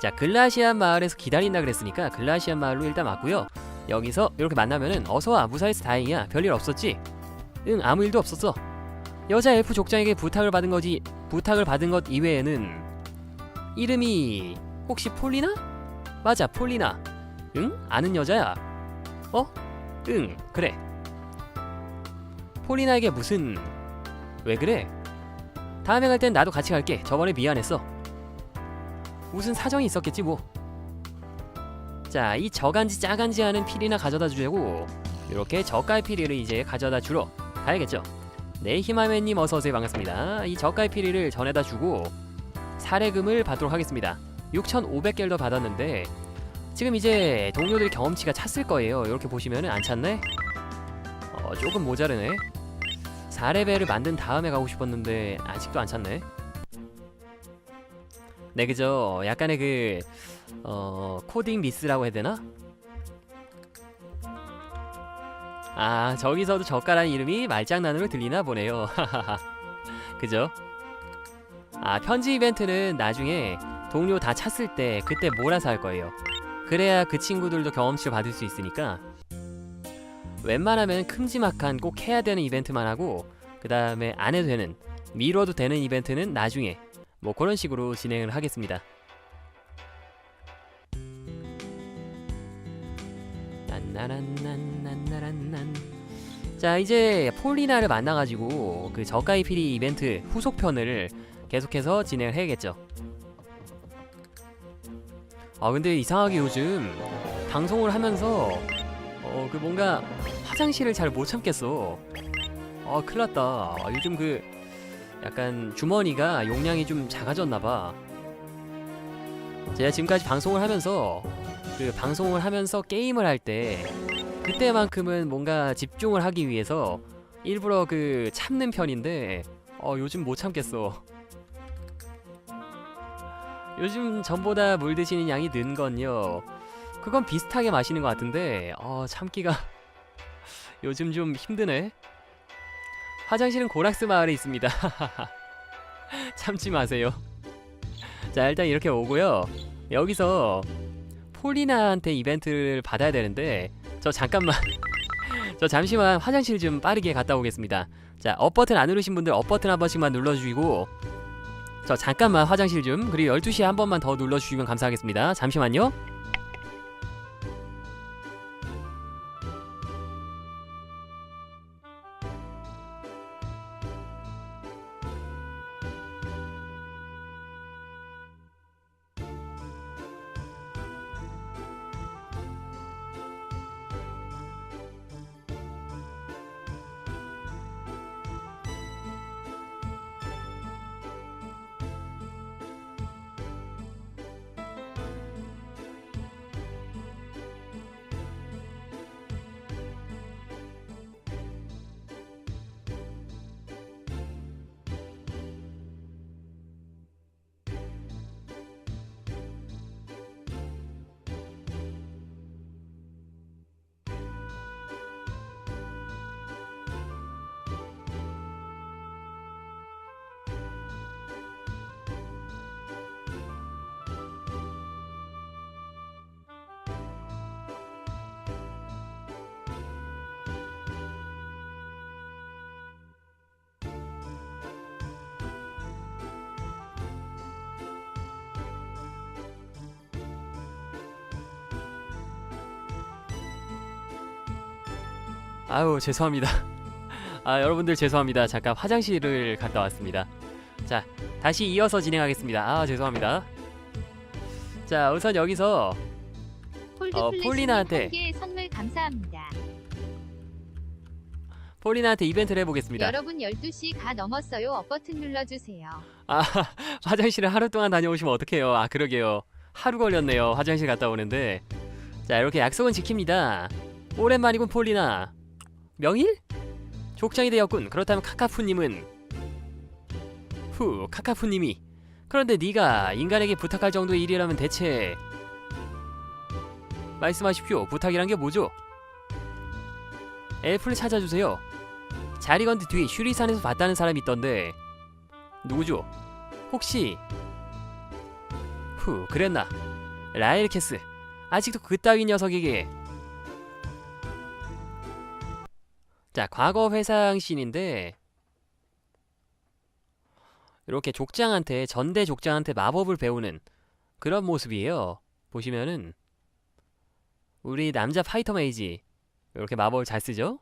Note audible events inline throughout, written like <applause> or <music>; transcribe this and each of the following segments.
자 글라시안 마을에서 기다린다 그랬으니까 글라시안 마을로 일단 왔고요 여기서 이렇게 만나면은 어서와 무사해서 다행이야 별일 없었지? 응 아무 일도 없었어 여자 엘프 족장에게 부탁을 받은 거지 부탁을 받은 것 이외에는 이름이 혹시 폴리나? 맞아 폴리나 응? 아는 여자야 어? 응 그래 폴리나에게 무슨 왜 그래? 다음에 갈 땐 나도 같이 갈게 저번에 미안했어 무슨 사정이 있었겠지 뭐. 자, 이 저간지 짜간지 하는 피리나 가져다 주려고 이렇게 저가의 피리를 이제 가져다 주러 가야겠죠. 네, 히마메님 어서 오세요 반갑습니다. 이 저가의 피리를 전해다 주고 사례금을 받도록 하겠습니다. 6,500개를 더 받았는데 지금 이제 동료들이 경험치가 찼을 거예요. 이렇게 보시면은 안 찼네. 어, 조금 모자르네. 4레벨을 만든 다음에 가고 싶었는데 아직도 안 찼네. 네 그죠 약간의 그 어, 코딩 미스라고 해야 되나? 아 저기서도 저가라는 이름이 말장난으로 들리나 보네요 <laughs> 그죠? 아 편지 이벤트는 나중에 동료 다 찼을 때 그때 몰아서 할 거예요 그래야 그 친구들도 경험치를 받을 수 있으니까 웬만하면 큼지막한 꼭 해야 되는 이벤트만 하고 그 다음에 안 해도 되는 미뤄도 되는 이벤트는 나중에 뭐 그런 식으로 진행을 하겠습니다. 자 이제 폴리나를 만나가지고 그 저가의 피리 이벤트 후속편을 계속해서 진행을 해야겠죠. 아 근데 이상하게 요즘 방송을 하면서 어 그 뭔가 화장실을 잘 못 참겠어. 아 큰일났다. 아, 요즘 그 약간 주머니가 용량이 좀 작아졌나 봐. 제가 지금까지 방송을 하면서 그 방송을 하면서 게임을 할 때 그때만큼은 뭔가 집중을 하기 위해서 일부러 그 참는 편인데 어 요즘 못 참겠어. 요즘 전보다 물 드시는 양이 는 건요. 그건 비슷하게 마시는 것 같은데 어 참기가 <laughs> 요즘 좀 힘드네. 화장실은 고락스 마을에 있습니다. <laughs> 참지 마세요. 자 일단 이렇게 오고요. 여기서 폴리나한테 이벤트를 받아야 되는데 저 잠깐만 <laughs> 저 잠시만 화장실 좀 빠르게 갔다 오겠습니다. 자 업 버튼 안 누르신 분들 업 버튼 한 번씩만 눌러주시고 저 잠깐만 화장실 좀 그리고 12시에 한 번만 더 눌러주시면 감사하겠습니다. 잠시만요. 아유 죄송합니다. <laughs> 아 여러분들 죄송합니다. 잠깐 화장실을 갔다 왔습니다. 자 다시 이어서 진행하겠습니다. 아 죄송합니다. 자 우선 여기서 어, 폴리나한테. 선물 감사합니다. 폴리나한테 이벤트를 해보겠습니다. 여러분 12시 가 넘었어요. 업 버튼 눌러주세요. 아 <laughs> 화장실을 하루 동안 다녀오시면 어떡해요. 아 그러게요. 하루 걸렸네요. 화장실 갔다 오는데 자 이렇게 약속은 지킵니다. 오랜만이군 폴리나. 명일? 족장이 되었군. 그렇다면 카카푸님은 후 카카푸님이 그런데 네가 인간에게 부탁할 정도의 일이라면 대체 말씀하십시오. 부탁이란 게 뭐죠? 엘프를 찾아주세요. 자리건드 뒤 슈리산에서 봤다는 사람이 있던데 누구죠? 혹시 후 그랬나? 라엘 캐스 아직도 그따위 녀석에게 자 과거 회상 씬인데 이렇게 족장한테 전대 족장한테 마법을 배우는 그런 모습이에요. 보시면은 우리 남자 파이터 메이지 이렇게 마법을 잘 쓰죠?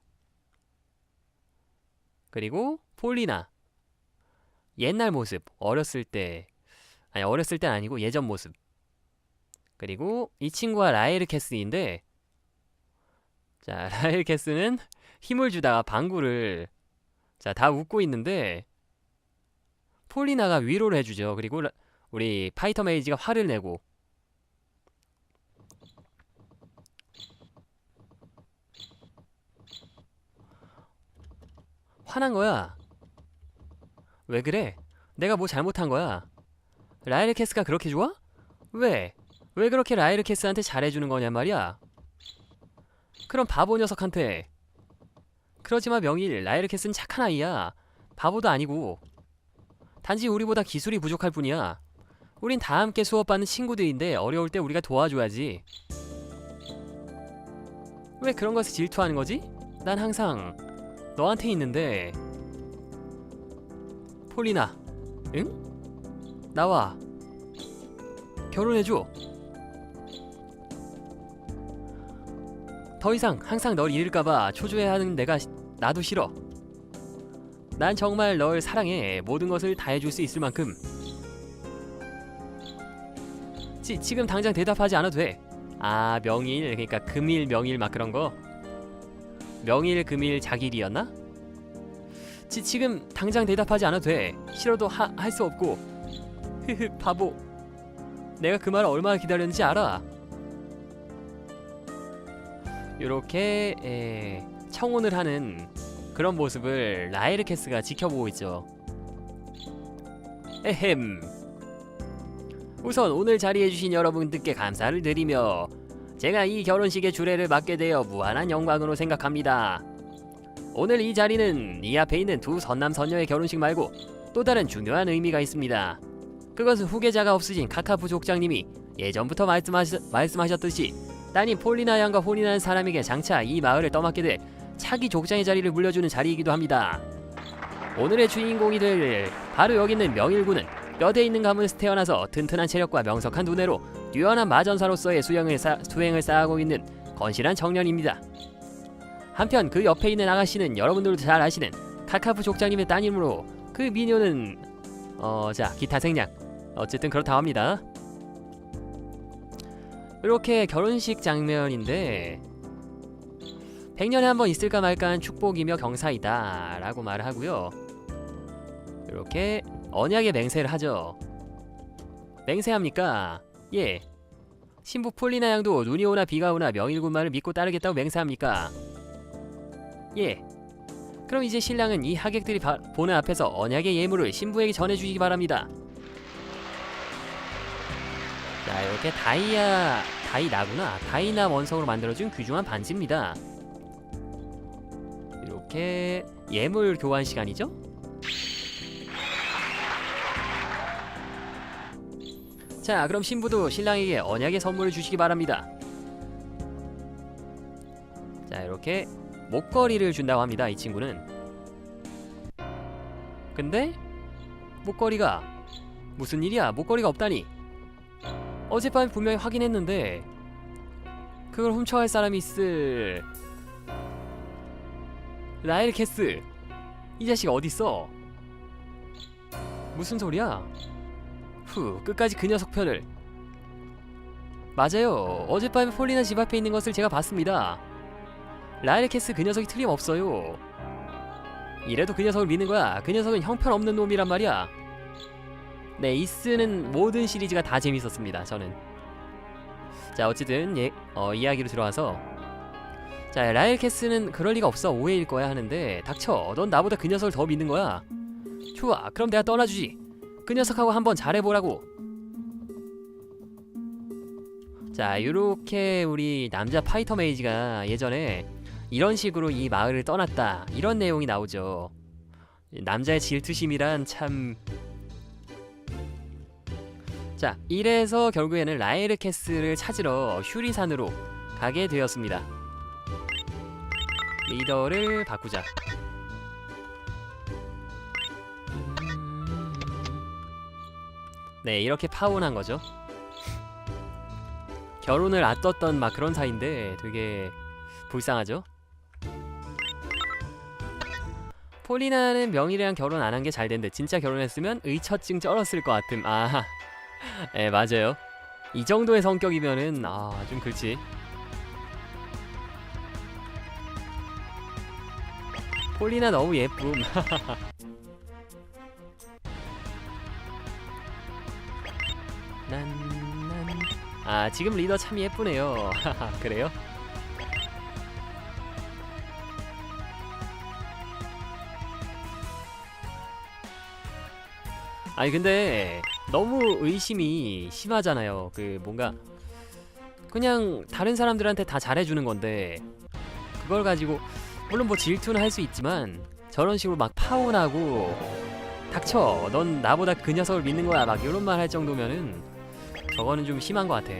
그리고 폴리나. 옛날 모습 어렸을 때 아니 어렸을 땐 아니고 예전 모습. 그리고 이 친구가 라이르 캐스인데 자 <laughs> 라이르 캐스는 힘을 주다가 방구를 자 다 웃고 있는데 폴리나가 위로를 해주죠 그리고 라- 우리 파이터 메이지가 화를 내고 화난 거야 왜 그래? 내가 뭐 잘못한 거야 라이르 캐스가 그렇게 좋아? 왜? 왜 그렇게 라이르 캐스한테 잘해주는 거냔 말이야? 그럼 바보 녀석한테 그러지마 명일. 라이르 캐스는 착한 아이야. 바보도 아니고. 단지 우리보다 기술이 부족할 뿐이야. 우린 다 함께 수업받는 친구들인데 어려울 때 우리가 도와줘야지. 왜 그런 것을 질투하는 거지? 난 항상 너한테 있는데. 폴리나 응? 나와. 결혼해줘. 더 이상 항상 널 잃을까봐 초조해하는 내가 시- 나도 싫어. 난 정말 널 사랑해. 모든 것을 다 해줄 수 있을 만큼. 지, 지금 당장 대답하지 않아도 돼 아 명일. 그러니까 금일 명일 막 그런 거. 명일 금일 자길이었나? 지, 지금 당장 대답하지 않아도 돼. 싫어도 할 수 없고. 흐흐 <laughs> 바보. 내가 그 말을 얼마나 기다렸는지 알아? 요렇게 에, 청혼을 하는 그런 모습을 라이르케스가 지켜보고 있죠. 에헴. 우선 오늘 자리해주신 여러분들께 감사를 드리며 제가 이 결혼식의 주례를 맡게 되어 무한한 영광으로 생각합니다. 오늘 이 자리는 이 앞에 있는 두 선남 선녀의 결혼식 말고 또 다른 중요한 의미가 있습니다. 그것은 후계자가 없으신 카카프 족장님이 예전부터 말씀하셨, 말씀하셨듯이 따님 폴리나 양과 혼인한 사람에게 장차 이 마을을 떠맡게 돼 차기 족장의 자리를 물려주는 자리이기도 합니다. 오늘의 주인공이 될 바로 여기 있는 명일군은 뼈대 있는 가문에서 태어나서 튼튼한 체력과 명석한 두뇌로 뛰어난 마전사로서의 수행을, 쌓, 수행을 쌓아가고 있는 건실한 청년입니다. 한편 그 옆에 있는 아가씨는 여러분들도 잘 아시는 카카프 족장님의 따님으로 그 미녀는 어 자 기타 생략 어쨌든 그렇다고 합니다. 이렇게 결혼식 장면인데 100년에 한 번 있을까 말까한 축복이며 경사이다 라고 말을 하고요. 이렇게 언약의 맹세를 하죠. 맹세합니까? 예. 신부 폴리나 양도 눈이 오나 비가 오나 명일군만을 믿고 따르겠다고 맹세합니까? 예. 그럼 이제 신랑은 이 하객들이 바, 보는 앞에서 언약의 예물을 신부에게 전해주시기 바랍니다. 자 이렇게 다이아 다이나구나. 다이나 원석으로 만들어준 귀중한 반지입니다 이렇게 예물 교환 시간이죠? 자 그럼 신부도 신랑에게 언약의 선물을 주시기 바랍니다. 자 이렇게 목걸이를 준다고 합니다 이 친구는. 근데 목걸이가 무슨 일이야? 목걸이가 없다니. 어젯밤에 분명히 확인했는데 그걸 훔쳐갈 사람이 있을 라일 캐스 이 자식 어딨어? 무슨 소리야? 후 끝까지 그 녀석 편을. 맞아요. 어젯밤에 폴리나 집 앞에 있는 것을 제가 봤습니다. 라일 캐스 그 녀석이 틀림없어요. 이래도 그 녀석을 믿는 거야. 그 녀석은 형편없는 놈이란 말이야. 네, 이스는 모든 시리즈가 다 재밌었습니다. 저는. 자, 어쨌든 예, 어, 이야기로 들어와서 자, 라일 캐스는 그럴 리가 없어 오해일 거야 하는데 닥쳐. 넌 나보다 그 녀석을 더 믿는 거야. 좋아. 그럼 내가 떠나주지. 그 녀석하고 한번 잘해보라고. 자, 요렇게 우리 남자 파이터 메이지가 예전에 이런 식으로 이 마을을 떠났다. 이런 내용이 나오죠. 남자의 질투심이란 참 자, 이래서 결국에는 라에르케스를 찾으러 슈리산으로 가게 되었습니다. 리더를 바꾸자. 음. 네, 이렇게 파혼한 거죠. 결혼을 앞뒀던 막 그런 사이인데 되게 불쌍하죠. 폴리나는 명일이랑 결혼 안 한 게 잘 된대. 진짜 결혼했으면 의처증 쩔었을 것 같음. 아, 예 맞아요. 이 정도의 성격이면은 아 좀 그렇지. 폴리나 너무 예쁨. <laughs> 난, 난. 아 지금 리더 참 예쁘네요. <laughs> 그래요? 아니 근데 너무 의심이 심하잖아요. 그 뭔가 그냥 다른 사람들한테 다 잘해주는 건데 그걸 가지고 물론 뭐 질투는 할 수 있지만 저런 식으로 막 파혼하고 닥쳐 넌 나보다 그 녀석을 믿는 거야 막 이런 말 할 정도면은 저거는 좀 심한 것 같아.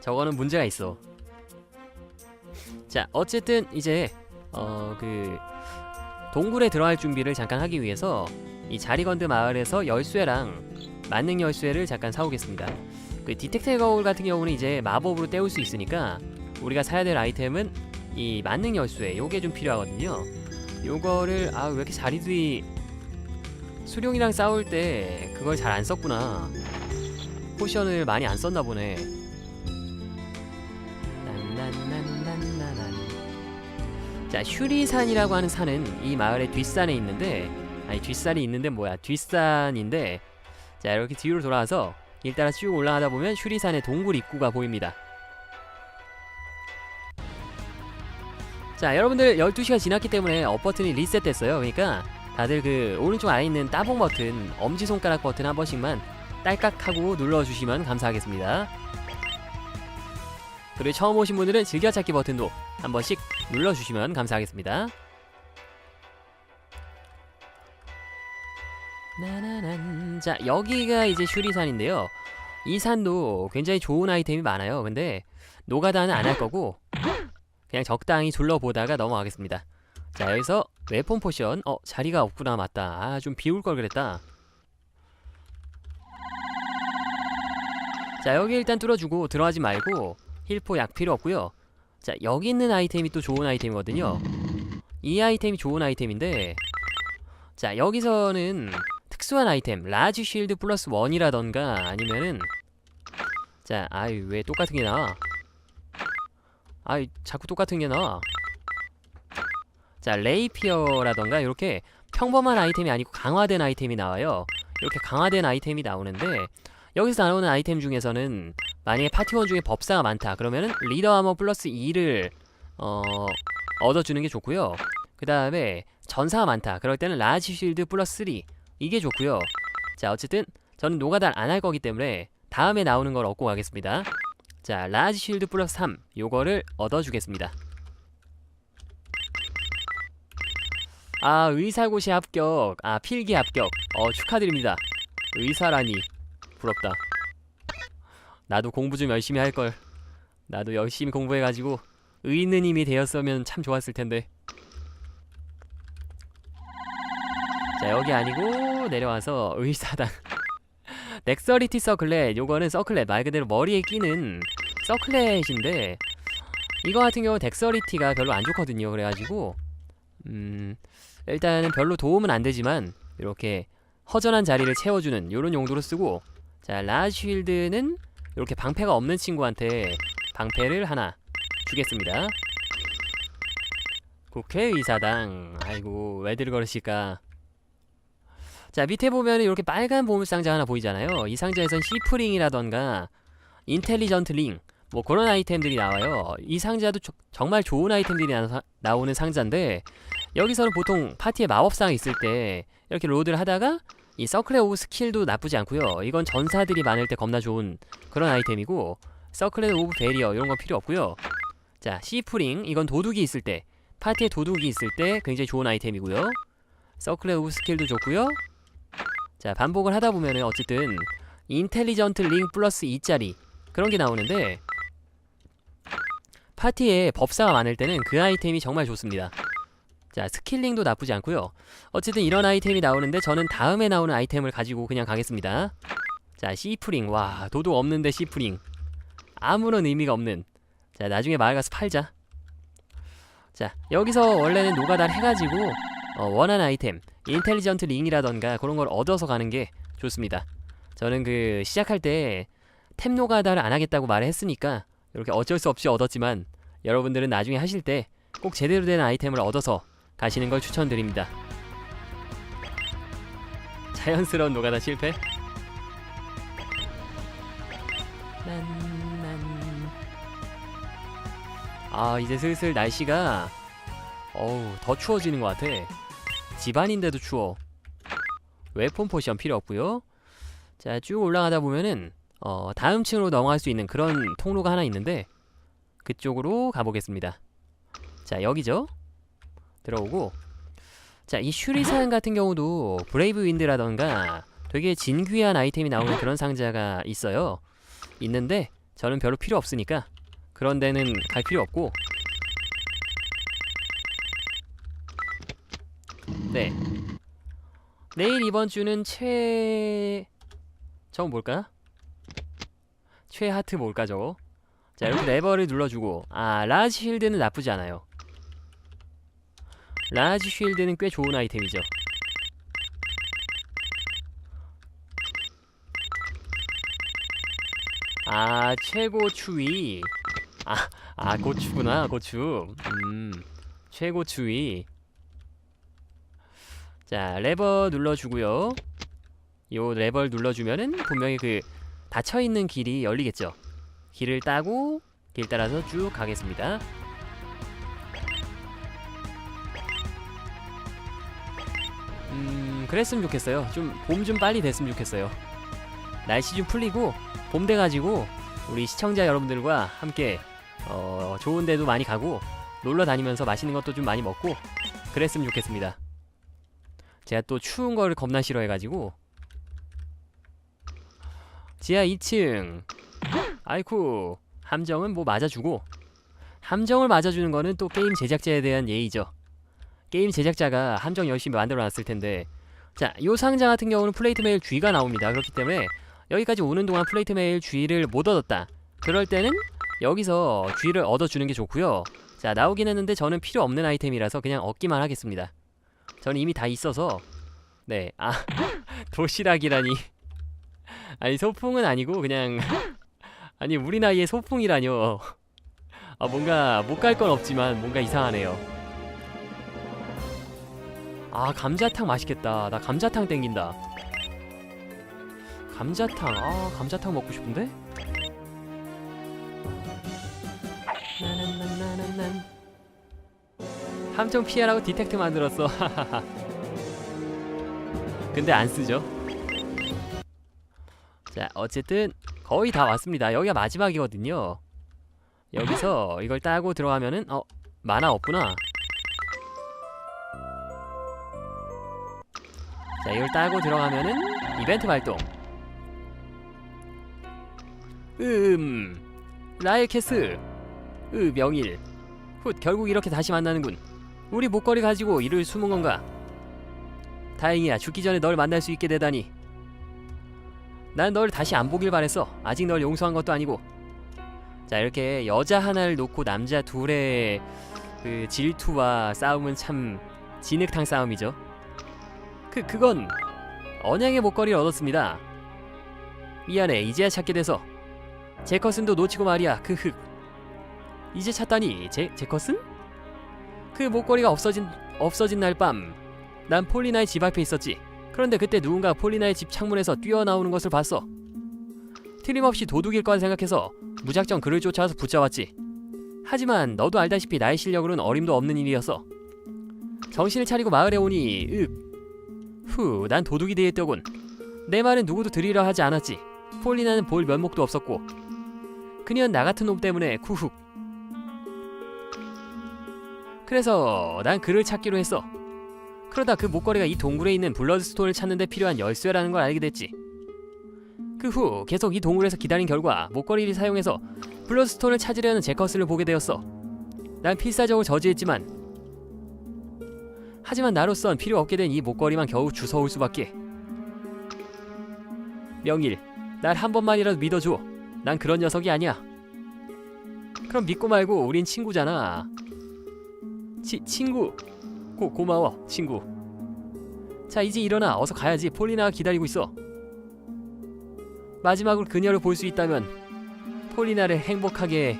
저거는 문제가 있어. 자 어쨌든 이제 어 그 동굴에 들어갈 준비를 잠깐 하기 위해서 이 자리건드 마을에서 열쇠랑 만능 열쇠를 잠깐 사오겠습니다. 그 디텍터 거울 같은 경우는 이제 마법으로 때울 수 있으니까 우리가 사야 될 아이템은 이 만능 열쇠 요게 좀 필요하거든요. 요거를 아 왜 이렇게 자리들이 수룡이랑 싸울 때 그걸 잘 안 썼구나. 포션을 많이 안 썼나 보네. 자 슈리산이라고 하는 산은 이 마을의 뒷산에 있는데 아니 뒷산이 있는데 뭐야 뒷산인데 자 이렇게 뒤로 돌아와서 길 따라 쭉 올라가다 보면 슈리산의 동굴 입구가 보입니다. 자 여러분들 12시가 지났기 때문에 업 버튼이 리셋됐어요. 그러니까 다들 그 오른쪽 아래 있는 따봉 버튼 엄지손가락 버튼 한 번씩만 딸깍 하고 눌러주시면 감사하겠습니다. 그리고 처음 오신 분들은 즐겨찾기 버튼도 한 번씩 눌러주시면 감사하겠습니다. 나나난 자 여기가 이제 슈리산인데요. 이 산도 굉장히 좋은 아이템이 많아요. 근데 노가다는 안 할 거고 그냥 적당히 둘러보다가 넘어가겠습니다. 자 여기서 웨폰 포션 어 자리가 없구나 맞다. 아 좀 비울 걸 그랬다. 자 여기 일단 뚫어주고 들어가지 말고 힐포 약 필요 없고요. 자 여기 있는 아이템이 또 좋은 아이템이거든요. 이 아이템이 좋은 아이템인데 자 여기서는 특수한 아이템 라지 쉴드 플러스 원이라던가 아니면은 자 아이 왜 똑같은 게 나와? 아이 자꾸 똑같은 게 나와. 자 레이피어라던가 이렇게 평범한 아이템이 아니고 강화된 아이템이 나와요. 이렇게 강화된 아이템이 나오는데 여기서 나오는 아이템 중에서는 만약에 파티원 중에 법사가 많다. 그러면은 리더 아머 플러스 2를 어 얻어주는 게 좋고요. 그 다음에 전사가 많다. 그럴 때는 라지 쉴드 플러스 3 이게 좋고요. 자 어쨌든 저는 노가다를 안 할 거기 때문에 다음에 나오는 걸 얻고 가겠습니다. 자 라지 쉴드 플러스 3 요거를 얻어주겠습니다. 아 의사고시 합격. 아 필기 합격. 어 축하드립니다. 의사라니. 부럽다. 나도 공부 좀 열심히 할걸. 나도 열심히 공부해가지고 의느님이 되었으면 참 좋았을 텐데 자 여기 아니고 내려와서 의사당 <laughs> 넥서리티 서클렛 요거는 서클렛 말 그대로 머리에 끼는 서클렛인데 이거 같은 경우 덱서리티가 별로 안 좋거든요. 그래가지고 음 일단은 별로 도움은 안 되지만 이렇게 허전한 자리를 채워주는 요런 용도로 쓰고 자 라쉴드는 이렇게 방패가 없는 친구한테 방패를 하나 주겠습니다. 국회의사당. 아이고 왜들 그러실까 자 밑에 보면 이렇게 빨간 보물상자 하나 보이잖아요. 이 상자에선 시프링이라던가 인텔리전트 링 뭐 그런 아이템들이 나와요. 이 상자도 조- 정말 좋은 아이템들이 나, 나오는 상자인데 여기서는 보통 파티에 마법상이 있을 때 이렇게 로드를 하다가 이 서클의 오브 스킬도 나쁘지 않고요. 이건 전사들이 많을 때 겁나 좋은 그런 아이템이고 서클의 오브 베리어 이런 건 필요 없고요. 자 시프링 이건 도둑이 있을 때 파티에 도둑이 있을 때 굉장히 좋은 아이템이고요. 서클의 오브 스킬도 좋고요 자 반복을 하다 보면은 어쨌든 인텔리전트 링 플러스 2짜리 그런 게 나오는데 파티에 법사가 많을 때는 그 아이템이 정말 좋습니다. 자 스킬링도 나쁘지 않고요. 어쨌든 이런 아이템이 나오는데 저는 다음에 나오는 아이템을 가지고 그냥 가겠습니다. 자 시프링 와 도둑 없는데 시프링 아무런 의미가 없는 자 나중에 마을 가서 팔자. 자 여기서 원래는 노가다를 해가지고 어, 원하는 아이템 인텔리전트 링이라던가 그런 걸 얻어서 가는 게 좋습니다. 저는 그 시작할 때 템 노가다를 안 하겠다고 말을 했으니까 이렇게 어쩔 수 없이 얻었지만 여러분들은 나중에 하실 때 꼭 제대로 된 아이템을 얻어서 가시는 걸 추천드립니다. 자연스러운 노가다 실패. 아 이제 슬슬 날씨가 어우 더 추워지는 것 같아. 집안인데도 추워. 웨폰 포션 필요 없고요. 자 쭉 올라가다 보면은 어, 다음 층으로 넘어갈 수 있는 그런 통로가 하나 있는데 그쪽으로 가보겠습니다. 자 여기죠. 들어오고 자 이 슈리산 같은 경우도 브레이브 윈드라던가 되게 진귀한 아이템이 나오는 그런 상자가 있어요. 있는데 저는 별로 필요 없으니까 그런 데는 갈 필요 없고 네. 내일 이번 주는 최 저건 뭘까? 최하트 뭘까 저거? 자 이렇게 레버를 눌러주고 아 라지 쉴드는 나쁘지 않아요. 라지 쉴드는 꽤 좋은 아이템이죠. 아 최고 추위. 아, 아 고추구나 고추. 음 최고 추위 자 레버 눌러주고요. 요 레버를 눌러주면은 분명히 그 닫혀있는 길이 열리겠죠. 길을 따고 길 따라서 쭉 가겠습니다. 음 그랬으면 좋겠어요. 좀봄좀 빨리 됐으면 좋겠어요. 날씨 좀 풀리고 봄 돼가지고 우리 시청자 여러분들과 함께 어, 좋은 데도 많이 가고 놀러 다니면서 맛있는 것도 좀 많이 먹고 그랬으면 좋겠습니다 제가 또 추운 거를 겁나 싫어해가지고. 지하 2층. 아이쿠. 함정은 뭐 맞아주고. 함정을 맞아주는 거는 또 게임 제작자에 대한 예의죠. 게임 제작자가 함정 열심히 만들어놨을 텐데. 자, 요 상자 같은 경우는 플레이트 메일 G가 나옵니다. 그렇기 때문에 여기까지 오는 동안 플레이트 메일 G를 못 얻었다. 그럴 때는 여기서 G를 얻어주는 게 좋고요. 자 나오긴 했는데 저는 필요 없는 아이템이라서 그냥 얻기만 하겠습니다 저는 이미 다 있어서 네 아 <laughs> 도시락이라니. <laughs> 아니 소풍은 아니고 그냥 <laughs> 아니 우리 나이에 소풍이라뇨. 아 뭔가 못 갈 건 없지만 뭔가 이상하네요. 아 감자탕 맛있겠다. 나 감자탕 땡긴다. 감자탕 아 감자탕 먹고 싶은데 함정 피하라고 디텍트 만들었어. <laughs> 근데 안 쓰죠. 자 어쨌든 거의 다 왔습니다. 여기가 마지막이거든요. 여기서 <laughs> 이걸 따고 들어가면은 어 만화 없구나. 자 이걸 따고 들어가면은 이벤트 발동. 음 라이캐스 으 명일. 훗 결국 이렇게 다시 만나는군 우리 목걸이 가지고 이를 숨은 건가? 다행이야. 죽기 전에 널 만날 수 있게 되다니. 난 널 다시 안 보길 바랬어. 아직 널 용서한 것도 아니고. 자 이렇게 여자 하나를 놓고 남자 둘의 그 질투와 싸움은 참 진흙탕 싸움이죠. 그 그건 언양의 목걸이를 얻었습니다. 미안해 이제야 찾게 돼서. 제커슨도 놓치고 말이야. 그흑 이제 찾다니. 제 제커슨? 그 목걸이가 없어진 없어진 날 밤 난 폴리나의 집 앞에 있었지. 그런데 그때 누군가 폴리나의 집 창문에서 뛰어나오는 것을 봤어. 틀림없이 도둑일 거라 생각해서 무작정 그를 쫓아와서 붙잡았지. 하지만 너도 알다시피 나의 실력으로는 어림도 없는 일이었어 정신을 차리고 마을에 오니 윽 후 난 도둑이 되었더군. 내 말은 누구도 들으려 하지 않았지. 폴리나는 볼 면목도 없었고. 그녀는 나 같은 놈 때문에 쿠훅 그래서 난 그를 찾기로 했어 그러다 그 목걸이가 이 동굴에 있는 블러드스톤을 찾는데 필요한 열쇠라는 걸 알게 됐지. 그 후 계속 이 동굴에서 기다린 결과 목걸이를 사용해서 블러드스톤을 찾으려는 제커스를 보게 되었어. 난 필사적으로 저지했지만 하지만 나로선 필요 없게 된 이 목걸이만 겨우 주워올 수밖에. 명일, 날 한 번만이라도 믿어줘. 난 그런 녀석이 아니야. 그럼 믿고 말고 우린 친구잖아. 치, 친구. 고, 고마워, 친구. 자, 이제 일어나. 어서 가야지. 폴리나가 기다리고 있어. 마지막으로 그녀를 볼 수 있다면 폴리나를 행복하게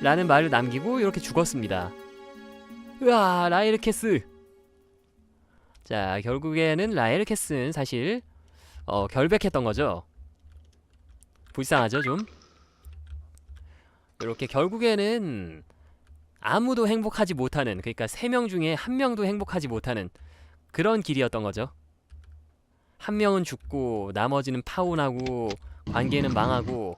라는 말을 남기고 이렇게 죽었습니다. 으아, 라이르케스. 자, 결국에는 라이르케스는 사실 어, 결백했던 거죠. 불쌍하죠, 좀. 이렇게 결국에는 아무도 행복하지 못하는 그러니까 세 명 중에 한 명도 행복하지 못하는 그런 길이었던 거죠. 한 명은 죽고 나머지는 파혼하고 관계는 망하고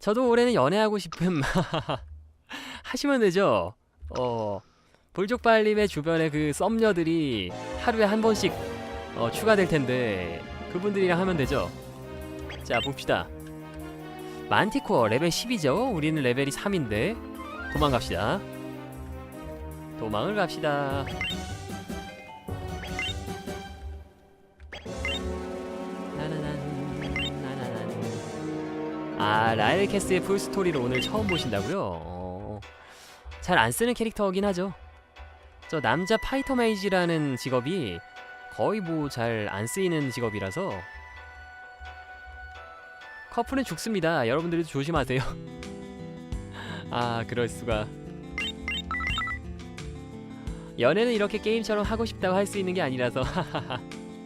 저도 올해는 연애하고 싶음 <laughs> 하시면 되죠. 어 불족발님의 주변에 그 썸녀들이 하루에 한 번씩 어, 추가될 텐데 그분들이랑 하면 되죠. 자 봅시다. 만티코어 레벨 10이죠. 우리는 레벨이 3인데 도망갑시다. 도망을 갑시다. 아 라일캐스의 풀스토리를 오늘 처음 보신다고요? 어, 잘 안 쓰는 캐릭터긴 하죠. 저 남자 파이터 메이지라는 직업이 거의 뭐 잘 안 쓰이는 직업이라서 커플은 죽습니다. 여러분들도 조심하세요. <laughs> 아 그럴 수가. 연애는 이렇게 게임처럼 하고 싶다고 할 수 있는 게 아니라서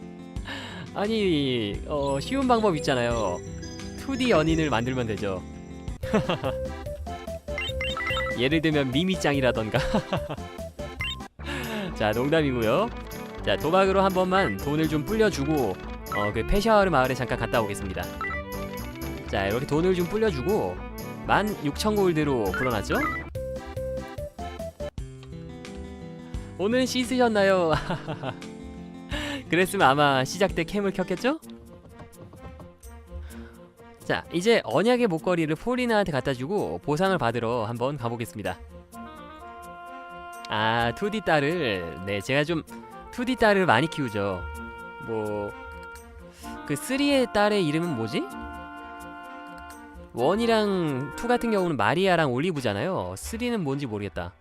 <laughs> 아니 어, 쉬운 방법 있잖아요 2D 연인을 만들면 되죠 <laughs> 예를 들면 미미짱이라던가 자 농담이고요 자 도박으로 한 번만 돈을 좀 불려주고 어, 그 페샤와르 마을에 잠깐 갔다 오겠습니다 자 이렇게 돈을 좀 불려주고 16,000골드로 불어났죠 오늘은 씻으셨나요? <laughs> 그랬으면 아마 시작 때 캠을 켰겠죠? 자, 이제 언약의 목걸이를 폴리나한테 갖다 주고 보상을 받으러 한번 가보겠습니다. 아, 2D 딸을 네, 제가 좀 2D 딸을 많이 키우죠. 뭐 그 3의 딸의 이름은 뭐지? 원이랑 2 같은 경우는 마리아랑 올리브잖아요. 3는 뭔지 모르겠다.